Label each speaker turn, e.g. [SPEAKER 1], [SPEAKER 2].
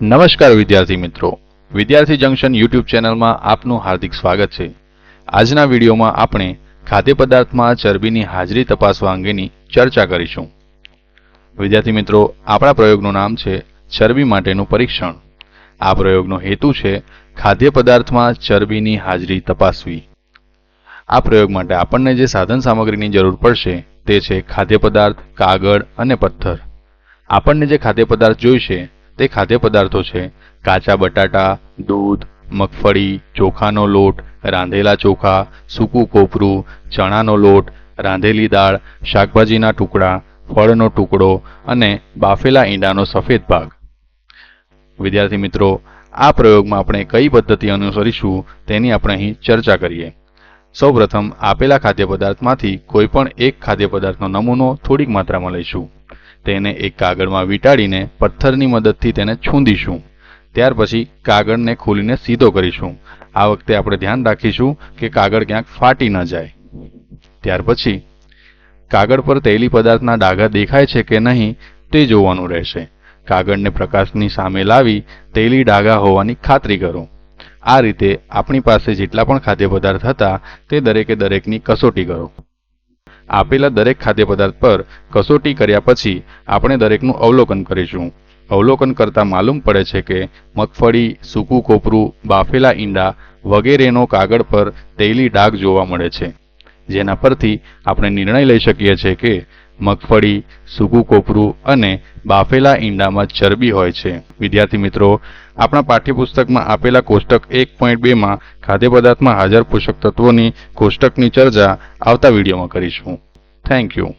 [SPEAKER 1] નમસ્કાર વિદ્યાર્થી મિત્રો. વિદ્યાર્થી જંકશન યુટ્યુબ ચેનલમાં આપનું હાર્દિક સ્વાગત છે. આજના વિડીયોમાં આપણે ખાદ્ય પદાર્થમાં ચરબીની હાજરી તપાસવા અંગેની ચર્ચા કરીશું. વિદ્યાર્થી મિત્રો, આપણા પ્રયોગનું નામ છે ચરબી માટેનું પરીક્ષણ. આ પ્રયોગનો હેતુ છે ખાદ્ય પદાર્થમાં ચરબીની હાજરી તપાસવી. આ પ્રયોગ માટે આપણને જે સાધન સામગ્રીની જરૂર પડશે તે છે ખાદ્ય પદાર્થ, કાગળ અને પથ્થર. આપણને જે ખાદ્ય પદાર્થ જોઈશે તે ખાદ્ય પદાર્થો છે. કાચા બટાટા, દૂધ, મગફળી, ચોખાનો લોટ, રાંધેલા ચોખા, સૂકું કોપરું, ચણાનો લોટ, રાંધેલી દાળ, શાકભાજીના ટુકડા, ફળનો ટુકડો અને બાફેલા ઈંડાનો સફેદ ભાગ. વિદ્યાર્થી મિત્રો, આ પ્રયોગમાં આપણે કઈ પદ્ધતિ અનુસરીશું તેની આપણે અહીં ચર્ચા કરીએ. સૌપ્રથમ, આપેલા ખાદ્ય પદાર્થમાંથી કોઈ પણ એક ખાદ્ય પદાર્થનો નમૂનો થોડીક માત્રામાં લઈશું. તેને એક કાગળમાં વીંટાળીને પથ્થરની મદદથી તેને છૂંદીશું. ત્યાર પછી કાગળને ખોલીને સીધો કરીશું. આ વખતે આપણે ધ્યાન રાખીશું કે કાગળ ક્યાંક ફાટી ન જાય. ત્યાર પછી કાગળ પર તૈલી પદાર્થના ડાઘા દેખાય છે કે નહીં તે જોવાનું રહેશે. કાગળને પ્રકાશની સામે લાવી તૈલી ડાઘા હોવાની ખાતરી કરો. આ રીતે આપણી પાસે જેટલા પણ ખાદ્ય પદાર્થ હતા તે દરેકે દરેકની કસોટી કરો. આપેલા દરેક ખાદ્ય પદાર્થ પર કસોટી કર્યા પછી આપણે દરેકનું અવલોકન કરીશું. અવલોકન કરતા માલુમ પડે છે કે મગફળી, સૂકું કોપરું, બાફેલા ઈંડા વગેરેનો કાગળ પર તૈલી ડાઘ જોવા મળે છે. જેના પરથી આપણે નિર્ણય લઈ શકીએ છીએ કે મગફળી, સૂકું કોપરું અને બાફેલા ઈંડામાં ચરબી હોય છે. વિદ્યાર્થી મિત્રો, આપણા પાઠ્યપુસ્તકમાં આપેલા કોષ્ટક એક પોઈન્ટ બેમાં ખાદ્ય પદાર્થમાં હાજર પોષક તત્વોની કોષ્ટકની ચર્ચા આવતા વિડીયોમાં કરીશું. Thank you.